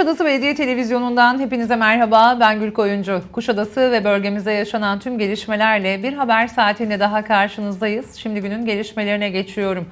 Kuşadası Belediye Televizyonu'ndan hepinize merhaba. Ben Gül Koyuncu. Kuşadası ve bölgemizde yaşanan tüm gelişmelerle bir haber saatinde daha karşınızdayız. Şimdi günün gelişmelerine geçiyorum.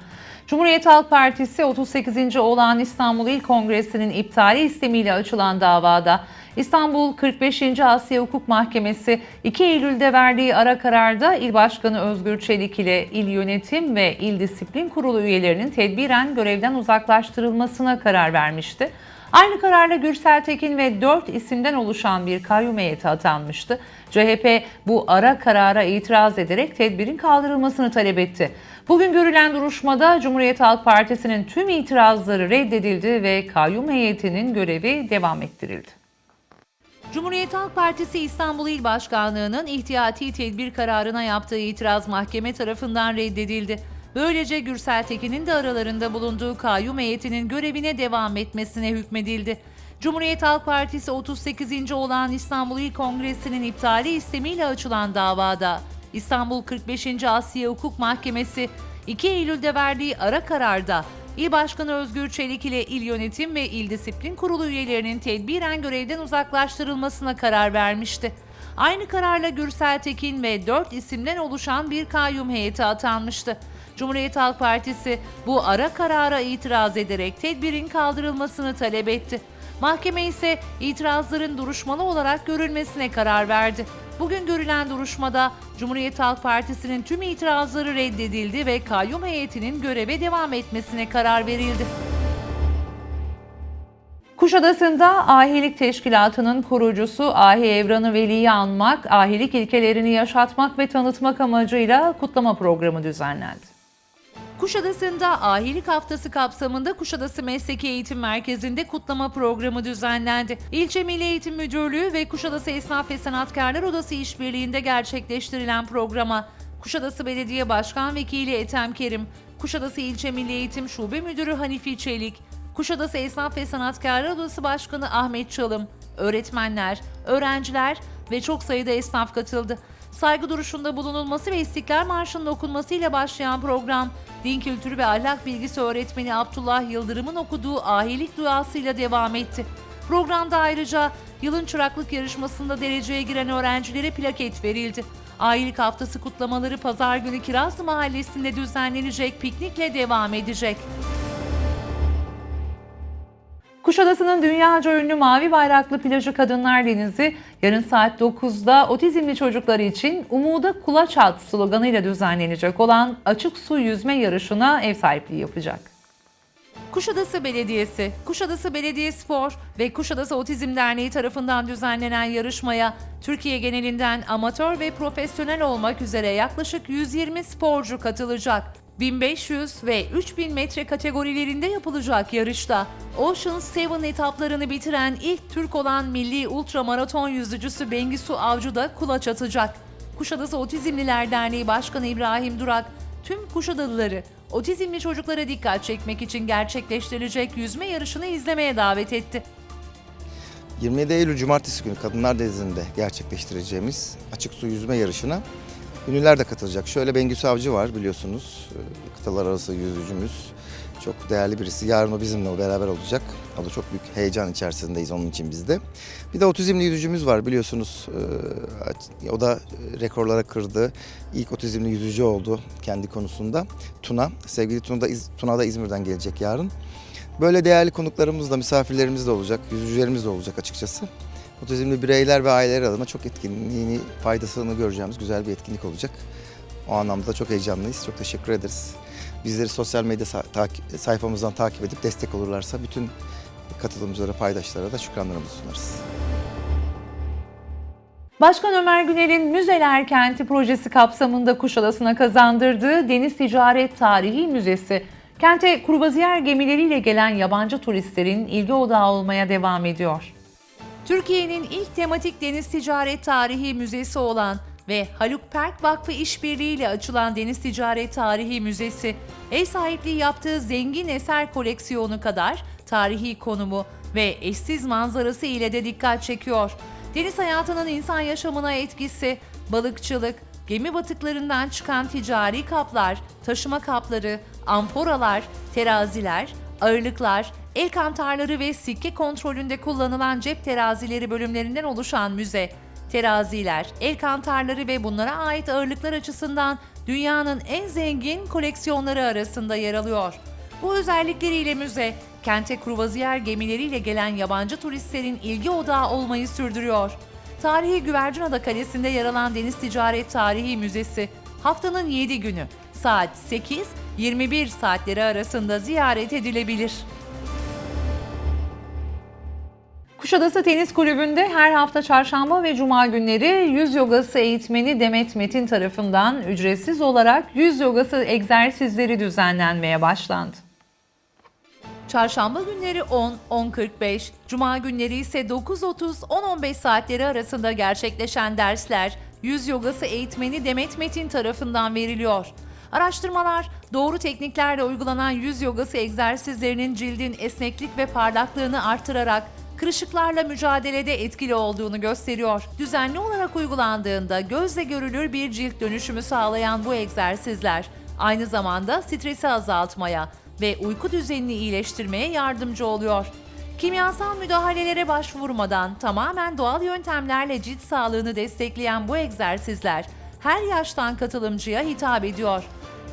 Cumhuriyet Halk Partisi 38. Olağan İstanbul İl Kongresi'nin iptali istemiyle açılan davada İstanbul 45. Asya Hukuk Mahkemesi 2 Eylül'de verdiği ara kararda İl Başkanı Özgür Çelik ile İl Yönetim ve İl Disiplin Kurulu üyelerinin tedbiren görevden uzaklaştırılmasına karar vermişti. Aynı kararla Gürsel Tekin ve 4 isimden oluşan bir kayyum heyeti atanmıştı. CHP bu ara karara itiraz ederek tedbirin kaldırılmasını talep etti. Bugün görülen duruşmada Cumhuriyet Halk Partisi'nin tüm itirazları reddedildi ve kayyum heyetinin görevi devam ettirildi. Cumhuriyet Halk Partisi İstanbul İl Başkanlığı'nın ihtiyati tedbir kararına yaptığı itiraz mahkeme tarafından reddedildi. Böylece Gürsel Tekin'in de aralarında bulunduğu kayyum heyetinin görevine devam etmesine hükmedildi. Cumhuriyet Halk Partisi 38. olan İstanbul İl Kongresi'nin iptali istemiyle açılan davada İstanbul 45. Asya Hukuk Mahkemesi 2 Eylül'de verdiği ara kararda İl Başkanı Özgür Çelik ile İl Yönetim ve İl Disiplin Kurulu üyelerinin tedbiren görevden uzaklaştırılmasına karar vermişti. Aynı kararla Gürsel Tekin ve 4 isimden oluşan bir kayyum heyeti atanmıştı. Cumhuriyet Halk Partisi bu ara karara itiraz ederek tedbirin kaldırılmasını talep etti. Mahkeme ise itirazların duruşmalı olarak görülmesine karar verdi. Bugün görülen duruşmada Cumhuriyet Halk Partisi'nin tüm itirazları reddedildi ve kayyum heyetinin göreve devam etmesine karar verildi. Kuşadası'nda Ahilik Teşkilatı'nın kurucusu Ahi Evran'ı Veli'yi anmak, ahilik ilkelerini yaşatmak ve tanıtmak amacıyla kutlama programı düzenlendi. Kuşadası'nda Ahilik Haftası kapsamında Kuşadası Mesleki Eğitim Merkezi'nde kutlama programı düzenlendi. İlçe Milli Eğitim Müdürlüğü ve Kuşadası Esnaf ve Sanatkarlar Odası işbirliğinde gerçekleştirilen programa Kuşadası Belediye Başkan Vekili Ethem Kerim, Kuşadası İlçe Milli Eğitim Şube Müdürü Hanifi Çelik, Kuşadası Esnaf ve Sanatkarlar Odası Başkanı Ahmet Çalım, öğretmenler, öğrenciler ve çok sayıda esnaf katıldı. Saygı duruşunda bulunulması ve İstiklal Marşı'nın okunmasıyla başlayan program, din kültürü ve ahlak bilgisi öğretmeni Abdullah Yıldırım'ın okuduğu ahilik duasıyla devam etti. Programda ayrıca yılın çıraklık yarışmasında dereceye giren öğrencilere plaket verildi. Ahilik Haftası kutlamaları pazar günü Kirazlı Mahallesi'nde düzenlenecek piknikle devam edecek. Kuşadası'nın dünyaca ünlü mavi bayraklı plajı Kadınlar Denizi yarın saat 9'da otizmli çocuklar için Umuda Kulaç At sloganıyla düzenlenecek olan açık su yüzme yarışına ev sahipliği yapacak. Kuşadası Belediyesi, Kuşadası Belediye Spor ve Kuşadası Otizm Derneği tarafından düzenlenen yarışmaya Türkiye genelinden amatör ve profesyonel olmak üzere yaklaşık 120 sporcu katılacak. 1500 ve 3000 metre kategorilerinde yapılacak yarışta Ocean 7 etaplarını bitiren ilk Türk olan milli ultramaraton yüzücüsü Bengisu Avcı da kulaç atacak. Kuşadası Otizmliler Derneği Başkanı İbrahim Durak, tüm Kuşadalıları otizmli çocuklara dikkat çekmek için gerçekleştirilecek yüzme yarışını izlemeye davet etti. 27 Eylül Cumartesi günü Kadınlar Denizi'nde gerçekleştireceğimiz açık su yüzme yarışına ünlüler de katılacak. Şöyle Bengüsü Avcı var biliyorsunuz. Ee, Kıtalar arası yüzücümüz. Çok değerli birisi. Yarın o bizimle beraber olacak. O da çok büyük heyecan içerisindeyiz onun için biz de. Bir de otizmli yüzücümüz var biliyorsunuz. Ee, O da rekorlara kırdı. İlk otizmli yüzücü oldu kendi konusunda. Tuna. Sevgili Tuna da, Tuna da İzmir'den gelecek yarın. Böyle değerli konuklarımız da, misafirlerimiz de olacak, yüzücülerimiz de olacak açıkçası. Otizmli bireyler ve aileler adına çok etkinliğini, faydasını göreceğimiz güzel bir etkinlik olacak. O anlamda da çok heyecanlıyız. Çok teşekkür ederiz. Bizleri sosyal medya sayfamızdan takip edip destek olurlarsa bütün katılımcılara, paydaşlara da şükranlarımızı sunarız. Başkan Ömer Günel'in Müzeler Kenti projesi kapsamında Kuşadası'na kazandırdığı Deniz Ticaret Tarihi Müzesi, kente kurbaziyer gemileriyle gelen yabancı turistlerin ilgi odağı olmaya devam ediyor. Türkiye'nin ilk tematik deniz ticaret tarihi müzesi olan ve Haluk Perk Vakfı işbirliğiyle açılan Deniz Ticaret Tarihi Müzesi, ev sahipliği yaptığı zengin eser koleksiyonu kadar tarihi konumu ve eşsiz manzarası ile de dikkat çekiyor. Deniz hayatının insan yaşamına etkisi, balıkçılık, gemi batıklarından çıkan ticari kaplar, taşıma kapları, amforalar, teraziler, ağırlıklar, el kantarları ve sikke kontrolünde kullanılan cep terazileri bölümlerinden oluşan müze. Teraziler, el kantarları ve bunlara ait ağırlıklar açısından dünyanın en zengin koleksiyonları arasında yer alıyor. Bu özellikleriyle müze, kente kruvaziyer gemileriyle gelen yabancı turistlerin ilgi odağı olmayı sürdürüyor. Tarihi Güvercinada Kalesi'nde yer alan Deniz Ticaret Tarihi Müzesi, haftanın 7 günü saat 8-21 saatleri arasında ziyaret edilebilir. Kuşadası Tenis Kulübü'nde her hafta çarşamba ve cuma günleri yüz yogası eğitmeni Demet Metin tarafından ücretsiz olarak yüz yogası egzersizleri düzenlenmeye başlandı. Çarşamba günleri 10, 10.45, cuma günleri ise 9.30, 10.15 saatleri arasında gerçekleşen dersler yüz yogası eğitmeni Demet Metin tarafından veriliyor. Araştırmalar doğru tekniklerle uygulanan yüz yogası egzersizlerinin cildin esneklik ve parlaklığını artırarak kırışıklarla mücadelede etkili olduğunu gösteriyor. Düzenli olarak uygulandığında gözle görülür bir cilt dönüşümü sağlayan bu egzersizler aynı zamanda stresi azaltmaya ve uyku düzenini iyileştirmeye yardımcı oluyor. Kimyasal müdahalelere başvurmadan tamamen doğal yöntemlerle cilt sağlığını destekleyen bu egzersizler her yaştan katılımcıya hitap ediyor.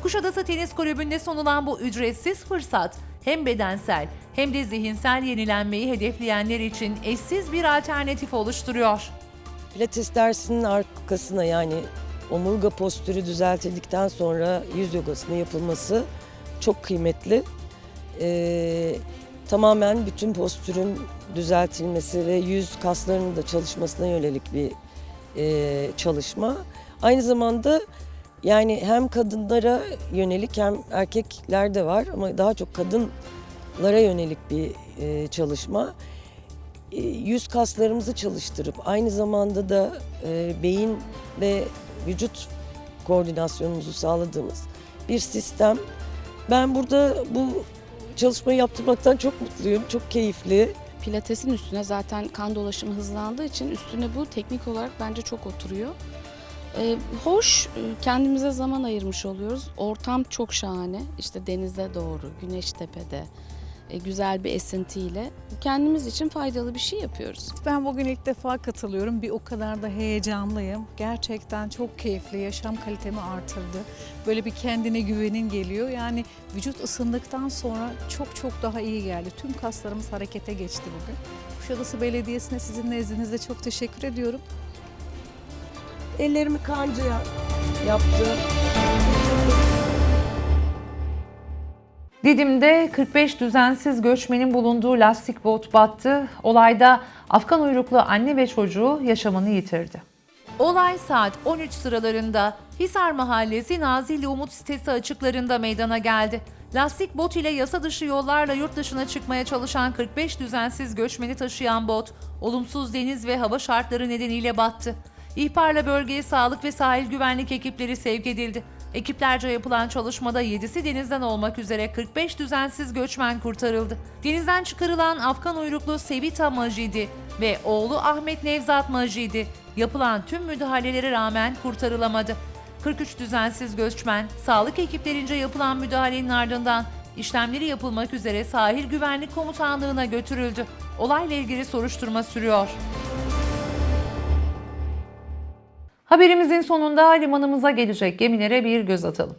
Kuşadası Tenis Kulübü'nde sunulan bu ücretsiz fırsat hem bedensel hem de zihinsel yenilenmeyi hedefleyenler için eşsiz bir alternatif oluşturuyor. Pilates dersinin arkasına yani omurga postürü düzeltildikten sonra yüz yogasının yapılması çok kıymetli. Ee, tamamen bütün postürün düzeltilmesi ve yüz kaslarının da çalışmasına yönelik bir e, çalışma. Aynı zamanda yani hem kadınlara yönelik hem erkeklerde var ama daha çok kadınlara yönelik bir e, çalışma e, yüz kaslarımızı çalıştırıp aynı zamanda da e, beyin ve vücut koordinasyonumuzu sağladığımız bir sistem. Ben burada bu çalışmayı yaptırmaktan çok mutluyum, çok keyifli. Pilatesin üstüne zaten kan dolaşımı hızlandığı için üstüne bu teknik olarak bence çok oturuyor. Ee, hoş, e, kendimize zaman ayırmış oluyoruz. Ortam çok şahane. İşte denize doğru, güneş tepede, güzel bir esintiyle kendimiz için faydalı bir şey yapıyoruz. Ben bugün ilk defa katılıyorum. Bir o kadar da heyecanlıyım. Gerçekten çok keyifli. Yaşam kalitemi artırdı. Böyle bir kendine güvenin geliyor. Yani vücut ısındıktan sonra çok çok daha iyi geldi. Tüm kaslarımız harekete geçti bugün. Kuşadası Belediyesi'ne sizin nezdinizde çok teşekkür ediyorum. Ellerimi kancaya yaptım. Didim'de 45 düzensiz göçmenin bulunduğu lastik bot battı. Olayda Afgan uyruklu anne ve çocuğu yaşamını yitirdi. Olay saat 13 sıralarında Hisar Mahallesi Nazilli Umut sitesi açıklarında meydana geldi. Lastik bot ile yasa dışı yollarla yurt dışına çıkmaya çalışan 45 düzensiz göçmeni taşıyan bot, olumsuz deniz ve hava şartları nedeniyle battı. İhbarla bölgeye sağlık ve sahil güvenlik ekipleri sevk edildi. Ekiplerce yapılan çalışmada 7'si denizden olmak üzere 45 düzensiz göçmen kurtarıldı. Denizden çıkarılan Afgan uyruklu Sevita Majidi ve oğlu Ahmet Nevzat Majidi yapılan tüm müdahalelere rağmen kurtarılamadı. 43 düzensiz göçmen sağlık ekiplerince yapılan müdahalenin ardından işlemleri yapılmak üzere Sahil Güvenlik Komutanlığı'na götürüldü. Olayla ilgili soruşturma sürüyor. Haberimizin sonunda limanımıza gelecek gemilere bir göz atalım.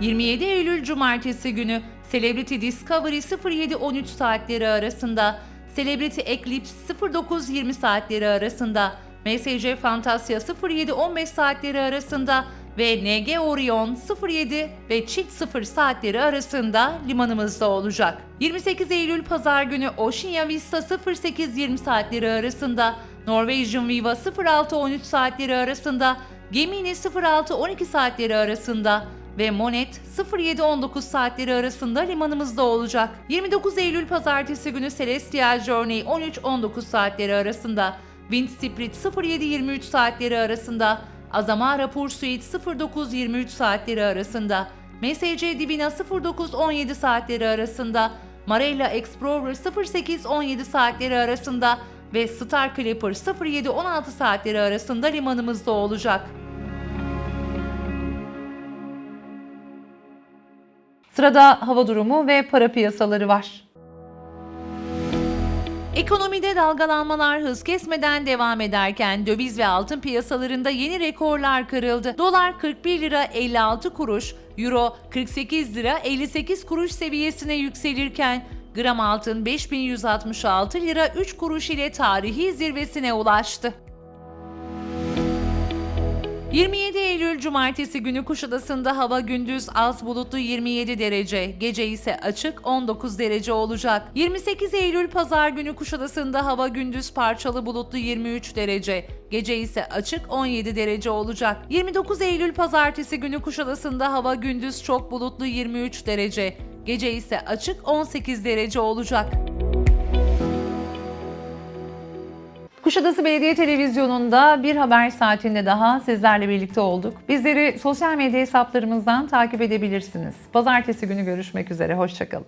27 Eylül Cumartesi günü Celebrity Discovery 07.13 saatleri arasında, Celebrity Eclipse 09.20 saatleri arasında, MSC Fantasya 07.15 saatleri arasında ve NG Orion 07 ve çift 0 saatleri arasında limanımızda olacak. 28 Eylül Pazar günü Oceania Vista 08.20 saatleri arasında, Norwegian Viva 06.13 saatleri arasında, Gemini 06.12 saatleri arasında ve Monet 07.19 saatleri arasında limanımızda olacak. 29 Eylül Pazartesi günü Celestial Journey 13.19 saatleri arasında, Wind Spirit 07.23 saatleri arasında, Azamara Pursuit 09.23 saatleri arasında, MSC Divina 09.17 saatleri arasında, Marella Explorer 08.17 saatleri arasında ve Star Clipper 07.16 saatleri arasında limanımızda olacak. Sırada hava durumu ve para piyasaları var. Ekonomide dalgalanmalar hız kesmeden devam ederken döviz ve altın piyasalarında yeni rekorlar kırıldı. Dolar 41 lira 56 kuruş, Euro 48 lira 58 kuruş seviyesine yükselirken gram altın 5166 lira 3 kuruş ile tarihi zirvesine ulaştı. 27 Eylül Cumartesi günü Kuşadası'nda hava gündüz az bulutlu 27 derece, gece ise açık 19 derece olacak. 28 Eylül Pazar günü Kuşadası'nda hava gündüz parçalı bulutlu 23 derece, gece ise açık 17 derece olacak. 29 Eylül Pazartesi günü Kuşadası'nda hava gündüz çok bulutlu 23 derece, gece ise açık 18 derece olacak. Kuşadası Belediye Televizyonu'nda bir haber saatinde daha sizlerle birlikte olduk. Bizleri sosyal medya hesaplarımızdan takip edebilirsiniz. Pazartesi günü görüşmek üzere, hoşçakalın.